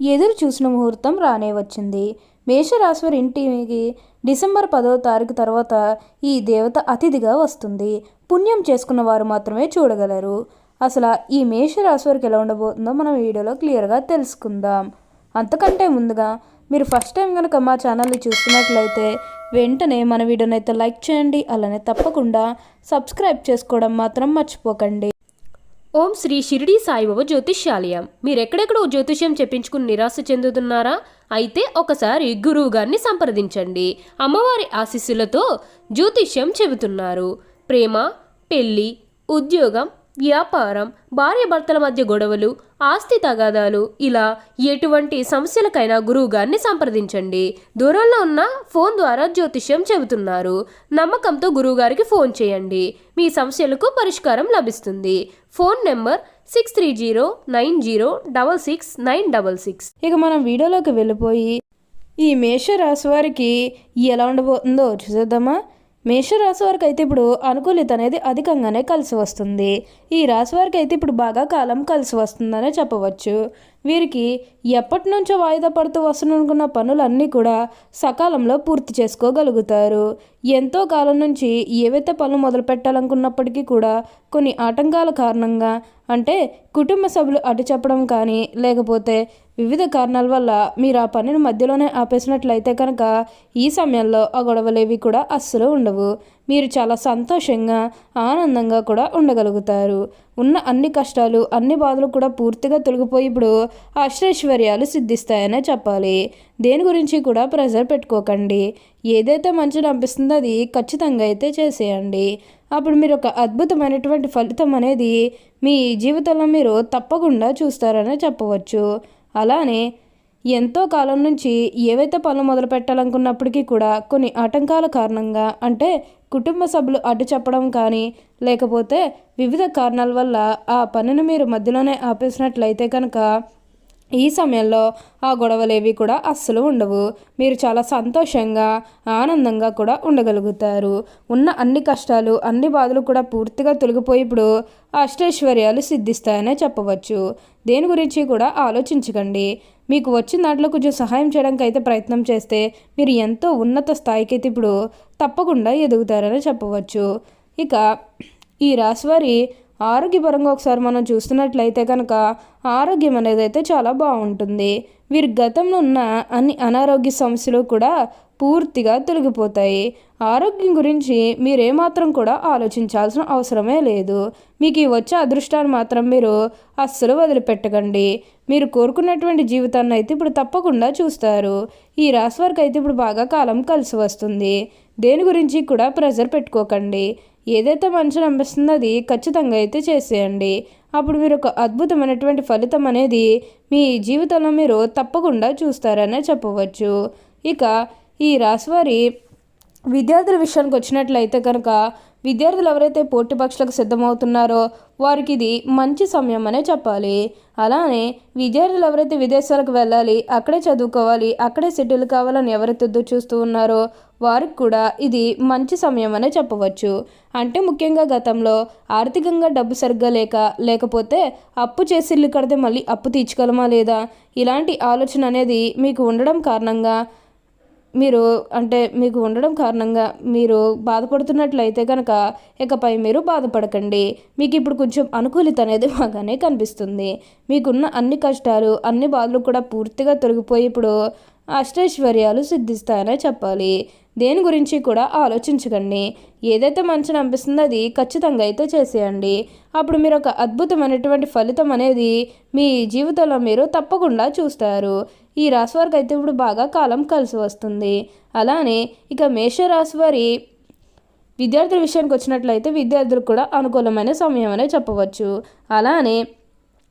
ఎదురు చూసిన ముహూర్తం రానే వచ్చింది. మేషరాశ్వరి ఇంటికి డిసెంబర్ పదవ తారీఖు తర్వాత ఈ దేవత అతిథిగా వస్తుంది. పుణ్యం చేసుకున్న వారు మాత్రమే చూడగలరు. అసలు ఈ మేషరాశి వారికి ఎలా ఉండబోతుందో మనం వీడియోలో క్లియర్గా తెలుసుకుందాం. అంతకంటే ముందుగా మీరు ఫస్ట్ టైం కనుక మా ఛానల్ని చూస్తున్నట్లయితే వెంటనే మన వీడియోనైతే లైక్ చేయండి. అలానే తప్పకుండా సబ్స్క్రైబ్ చేసుకోవడం మాత్రం మర్చిపోకండి. ఓం శ్రీ షిరిడి సాయిబాబా జ్యోతిష్యాలయం. మీరెక్కడెక్కడో జ్యోతిష్యం చెప్పించుకుని నిరాశ చెందుతున్నారా? అయితే ఒకసారి గురువు గారిని సంప్రదించండి. అమ్మవారి ఆశీస్సులతో జ్యోతిష్యం చెబుతున్నారు. ప్రేమ పెళ్ళి ఉద్యోగం వ్యాపారం భార్యాభర్తల మధ్య గొడవలు ఆస్తి తగాదాలు ఇలా ఎటువంటి సమస్యలకైనా గురువు గారిని సంప్రదించండి. దూరంలో ఉన్న ఫోన్ ద్వారా జ్యోతిష్యం చెబుతున్నారు. నమ్మకంతో గురువుగారికి ఫోన్ చేయండి. మీ సమస్యలకు పరిష్కారం లభిస్తుంది. Phone number six three zero nine zero double six nine double six ఇక మనం వీడియోలోకి వెళ్ళిపోయి ఈ మేషరాశి వారికి ఎలా ఉండబోతుందో చూసేద్దామా? మేషరాశి వారికి అయితే ఇప్పుడు అనుకూలిత అనేది అధికంగానే కలిసి వస్తుంది. ఈ రాశి వారికి అయితే ఇప్పుడు బాగా కాలం కలిసి వస్తుందనే చెప్పవచ్చు. వీరికి ఎప్పటి నుంచో వాయిదా పడుతూ వస్తున్ననుకున్న పనులన్నీ కూడా సకాలంలో పూర్తి చేసుకోగలుగుతారు. ఎంతో కాలం నుంచి ఏవైతే పనులు మొదలు పెట్టాలనుకున్నప్పటికీ కూడా కొన్ని ఆటంకాల కారణంగా అంటే కుటుంబ సభ్యులు అటు చెప్పడం కానీ లేకపోతే వివిధ కారణాల వల్ల మీరు ఆ పనిని మధ్యలోనే ఆపేసినట్లయితే కనుక ఈ సమయంలో ఆ గొడవలేవి కూడా అస్సలు ఉండవు. మీరు చాలా సంతోషంగా ఆనందంగా కూడా ఉండగలుగుతారు. ఉన్న అన్ని కష్టాలు అన్ని బాధలు కూడా పూర్తిగా తొలగిపోయి ఇప్పుడు అష్టైశ్వర్యాలు సిద్ధిస్తాయనే చెప్పాలి. దేని గురించి కూడా ప్రెజర్ పెట్టుకోకండి. ఏదైతే మంచిని అనిపిస్తుందో అది ఖచ్చితంగా అయితే చేసేయండి. అప్పుడు మీరు ఒక అద్భుతమైనటువంటి ఫలితం అనేది మీ జీవితంలో మీరు తప్పకుండా చూస్తారనే చెప్పవచ్చు. అలానే ఎంతో కాలం నుంచి ఏవైతే పనులు మొదలు పెట్టాలనుకున్నప్పటికీ కూడా కొన్ని ఆటంకాల కారణంగా అంటే కుటుంబ సభ్యులు అడ్డు చెప్పడం కానీ లేకపోతే వివిధ కారణాల వల్ల ఆ పనిని మీరు మధ్యలోనే ఆపేసినట్లయితే కనుక ఈ సమయంలో ఆ గొడవలేవి కూడా అస్సలు ఉండవు. మీరు చాలా సంతోషంగా ఆనందంగా కూడా ఉండగలుగుతారు. ఉన్న అన్ని కష్టాలు అన్ని బాధలు కూడా పూర్తిగా తొలగిపోయి ఇప్పుడు అష్టైశ్వర్యాలు సిద్ధిస్తాయనే చెప్పవచ్చు. దేని గురించి కూడా ఆలోచించకండి. మీకు వచ్చిన దాంట్లో కొంచెం సహాయం చేయడానికి అయితే ప్రయత్నం చేస్తే మీరు ఎంతో ఉన్నత స్థాయికి అయితే ఇప్పుడు తప్పకుండా ఎదుగుతారని చెప్పవచ్చు. ఇక ఈ రాశివారి ఆరోగ్యపరంగా ఒకసారి మనం చూస్తున్నట్లయితే కనుక ఆరోగ్యం అనేది అయితే చాలా బాగుంటుంది. వీరి గతంలో ఉన్న అన్ని అనారోగ్య సమస్యలు కూడా పూర్తిగా తొలగిపోతాయి. ఆరోగ్యం గురించి మీరేమాత్రం కూడా ఆలోచించాల్సిన అవసరమే లేదు. మీకు ఈ వచ్చే అదృష్టాన్ని మాత్రం మీరు అస్సలు వదిలిపెట్టకండి. మీరు కోరుకున్నటువంటి జీవితాన్ని అయితే ఇప్పుడు తప్పకుండా చూస్తారు. ఈ రాశి వరకు అయితే ఇప్పుడు బాగా కాలం కలిసి వస్తుంది. దేని గురించి కూడా ప్రెజర్ పెట్టుకోకండి. ఏదైతే మంచి అనిపిస్తుందో అది ఖచ్చితంగా అయితే చేసేయండి. అప్పుడు మీరు ఒక అద్భుతమైనటువంటి ఫలితం అనేది మీ జీవితంలో మీరు తప్పకుండా చూస్తారనే చెప్పవచ్చు. ఇక ఈ రాశివారి విద్యార్థుల విషయానికి వచ్చినట్లయితే కనుక విద్యార్థులు ఎవరైతే పోటీ పక్షులకు సిద్ధమవుతున్నారో వారికి ఇది మంచి సమయం అనే చెప్పాలి. అలానే విద్యార్థులు ఎవరైతే విదేశాలకు వెళ్ళాలి అక్కడే చదువుకోవాలి అక్కడే సెటిల్ కావాలని ఎవరైతే ఎదురు చూస్తూ ఉన్నారో వారికి కూడా ఇది మంచి సమయం అనే చెప్పవచ్చు. అంటే ముఖ్యంగా గతంలో ఆర్థికంగా డబ్బు సరిగ్గా లేక లేకపోతే అప్పు చేసి ఇల్లు కడితే మళ్ళీ అప్పు తీర్చుకోగలమా లేదా? ఇలాంటి ఆలోచన అనేది మీకు ఉండడం కారణంగా మీరు అంటే మీకు ఉండడం కారణంగా మీరు బాధపడుతున్నట్లయితే కనుక ఇకపై మీరు బాధపడకండి. మీకు ఇప్పుడు కొంచెం అనుకూలిత అనేది బాగానే కనిపిస్తుంది. మీకున్న అన్ని కష్టాలు అన్ని బాధలు కూడా పూర్తిగా తొలగిపోయి ఇప్పుడు అష్టైశ్వర్యాలు సిద్ధిస్తాయనే చెప్పాలి. దేని గురించి కూడా ఆలోచించకండి. ఏదైతే మంచిని అనిపిస్తుందో అది ఖచ్చితంగా అయితే చేసేయండి. అప్పుడు మీరు ఒక అద్భుతమైనటువంటి ఫలితం అనేది మీ జీవితంలో మీరు తప్పకుండా చూస్తారు. ఈ రాశి వారికి అయితే ఇప్పుడు బాగా కాలం కలిసి వస్తుంది. అలానే ఇక మేషరాశి వారి విద్యార్థుల విషయానికి వచ్చినట్లయితే విద్యార్థులకు కూడా అనుకూలమైన సమయం అనే చెప్పవచ్చు. అలానే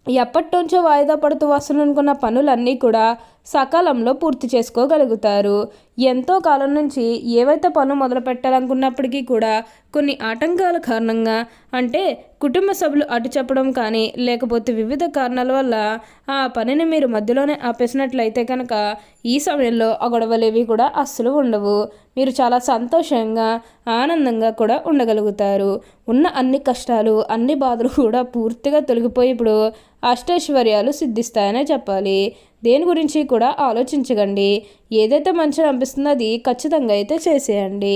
ఎప్పటి నుంచో వాయిదా పడుతూ వస్తున్ననుకున్న పనులన్నీ కూడా సకాలంలో పూర్తి చేసుకోగలుగుతారు. ఎంతో కాలం నుంచి ఏవైతే పనులు మొదలు పెట్టాలనుకున్నప్పటికీ కూడా కొన్ని ఆటంకాల కారణంగా అంటే కుటుంబ సభ్యులు అటు చెప్పడం కానీ లేకపోతే వివిధ కారణాల వల్ల ఆ పనిని మీరు మధ్యలోనే ఆపేసినట్లయితే కనుక ఈ సమయంలో ఆ గొడవలేవి కూడా అస్సలు ఉండవు. మీరు చాలా సంతోషంగా ఆనందంగా కూడా ఉండగలుగుతారు. ఉన్న అన్ని కష్టాలు అన్ని బాధలు కూడా పూర్తిగా తొలగిపోయి ఇప్పుడు అష్టైశ్వర్యాలు సిద్ధిస్తాయనే చెప్పాలి. దేని గురించి కూడా ఆలోచించకండి. ఏదైతే మంచిగా అనిపిస్తుందో అది ఖచ్చితంగా అయితే చేసేయండి.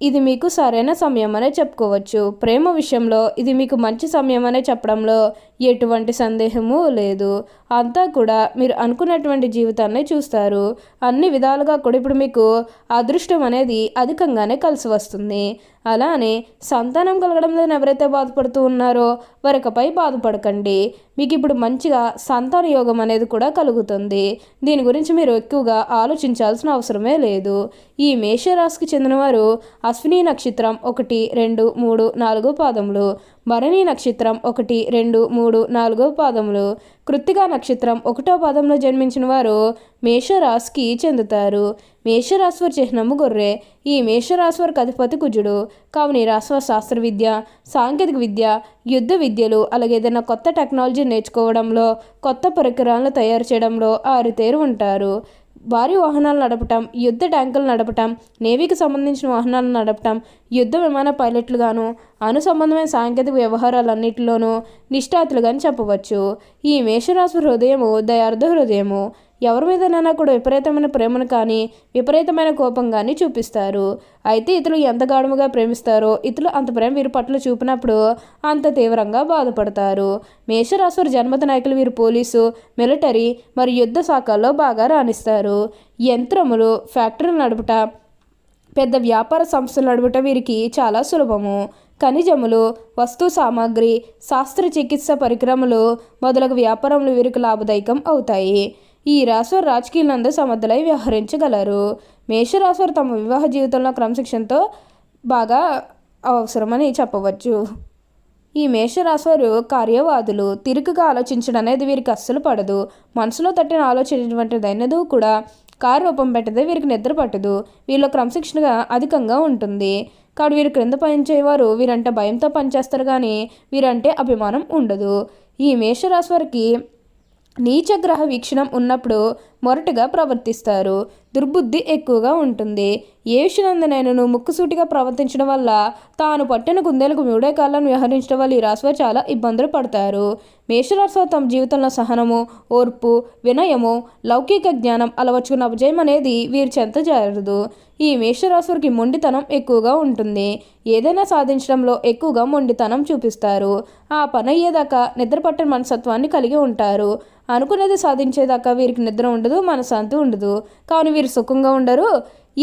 ఇది మీకు సరైన సమయమనే చెప్పుకోవచ్చు. ప్రేమ విషయంలో ఇది మీకు మంచి సమయం అనే చెప్పడంలో ఎటువంటి సందేహము లేదు. అంతా కూడా మీరు అనుకున్నటువంటి జీవితాన్ని చూస్తారు. అన్ని విధాలుగా కూడా ఇప్పుడు మీకు అదృష్టం అనేది అధికంగానే కలిసి వస్తుంది. అలానే సంతానం కలగడం లేదని ఎవరైతే బాధపడుతూ ఉన్నారో వారికపై బాధపడకండి. మీకు ఇప్పుడు మంచిగా సంతాన యోగం అనేది కూడా కలుగుతుంది. దీని గురించి మీరు ఎక్కువగా ఆలోచించాల్సిన అవసరమే లేదు. ఈ మేషరాశికి చెందినవారు అశ్విని నక్షత్రం ఒకటి రెండు మూడు నాలుగు పాదములు. భరణి నక్షత్రం ఒకటి రెండు మూడు నాలుగో పాదములు. కృత్తికా నక్షత్రం ఒకటో పాదంలో జన్మించిన వారు మేషరాశికి చెందుతారు. మేషరాశ్వర వారి చిహ్నము గొర్రె. ఈ మేషరాశ్వర వారికి అధిపతి కుజుడు. కావున ఈ శాస్త్ర విద్య సాంకేతిక విద్య యుద్ధ విద్యలు అలాగే ఏదైనా కొత్త టెక్నాలజీ నేర్చుకోవడంలో కొత్త పరికరాలను తయారు చేయడంలో ఆరితేరు ఉంటారు. భారీ వాహనాలు నడపటం యుద్ధ ట్యాంకులు నడపటం నేవీకి సంబంధించిన వాహనాలను నడపటం యుద్ధ విమాన పైలట్లుగాను అను సంబంధమైన సాంకేతిక వ్యవహారాలన్నింటిలోనూ నిష్ఠాతులుగాని చెప్పవచ్చు. ఈ మేషరాశి హృదయము దయార్థ హృదయము. ఎవరి మీదనైనా కూడా విపరీతమైన ప్రేమను కానీ విపరీతమైన కోపం కానీ చూపిస్తారు. అయితే ఇతరులు ఎంత గాఢముగా ప్రేమిస్తారో ఇతరులు అంత ప్రేమ వీరి పట్ల చూపినప్పుడు అంత తీవ్రంగా బాధపడతారు. మేషరాశి జన్మత నాయకులు వీరు పోలీసు మిలిటరీ మరియు యుద్ధ శాఖల్లో బాగా రాణిస్తారు. యంత్రములు ఫ్యాక్టరీలు నడుపుట పెద్ద వ్యాపార సంస్థలు నడుపుట వీరికి చాలా సులభము. ఖనిజములు వస్తు సామాగ్రి శస్త్రచికిత్స పరికరములు మొదలగు వ్యాపారములు వీరికి లాభదాయకం అవుతాయి. ఈ రాశివారు రాజకీయాలందు సమర్థులై వ్యవహరించగలరు. మేషరాశివారు తమ వివాహ జీవితంలో క్రమశిక్షణతో బాగా అవసరమని చెప్పవచ్చు. ఈ మేషరాశివారు కార్యవాదులు తిరుకుగా ఆలోచించడం అనేది వీరికి అస్సలు పడదు. మనసులో తట్టిన ఆలోచించినటువంటిదైనది కూడా కార్యరూపం పెట్టదే వీరికి నిద్ర పట్టదు. వీళ్ళు క్రమశిక్షణగా అధికంగా ఉంటుంది. కాబట్టి వీరు క్రింద పనిచేయవారు వీరంటే భయంతో పనిచేస్తారు కానీ వీరంటే అభిమానం ఉండదు. ఈ మేషరాశి వారికి నీచగ్రహ వీక్షణం ఉన్నప్పుడు మొరటుగా ప్రవర్తిస్తారు. దుర్బుద్ధి ఎక్కువగా ఉంటుంది. ఏ ముక్కుసూటిగా ప్రవర్తించడం వల్ల తాను పట్టిన కుందేలకు మూడే కాలం వ్యవహరించడం వల్ల ఈ రాశివారు చాలా ఇబ్బందులు పడతారు. మేషరాశి తమ జీవితంలో సహనము ఓర్పు వినయము లౌకిక జ్ఞానం అలవర్చుకున్న అపజయం అనేది వీరి చెంత జారదు. ఈ మేషరాశివారికి మొండితనం ఎక్కువగా ఉంటుంది. ఏదైనా సాధించడంలో ఎక్కువగా మొండితనం చూపిస్తారు. ఆ పని అయ్యేదాకా నిద్ర పట్టిన మనసత్వాన్ని కలిగి ఉంటారు. అనుకునేది సాధించేదాకా వీరికి నిద్ర ఉండదు మనశాంతి ఉండదు. కావున వీరు సుఖంగా ఉండరు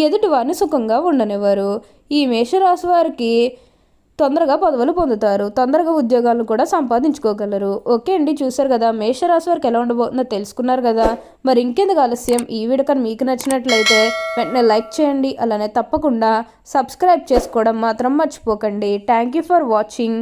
ఎదుటి వారిని సుఖంగా ఉండనివ్వరు. ఈ మేషరాశి వారికి తొందరగా పదవులు పొందుతారు తొందరగా ఉద్యోగాలు కూడా సంపాదించుకోగలరు. ఓకే అండి చూసారు కదా మేషరాశి వారికి ఎలా ఉండబోతుందో తెలుసుకున్నారు కదా. మరి ఇంకెందుకు ఆలస్యం? ఈ వీడియో కానీ మీకు నచ్చినట్లయితే వెంటనే లైక్ చేయండి అలానే తప్పకుండా సబ్స్క్రైబ్ చేసుకోవడం మాత్రం మర్చిపోకండి. Thank you for watching.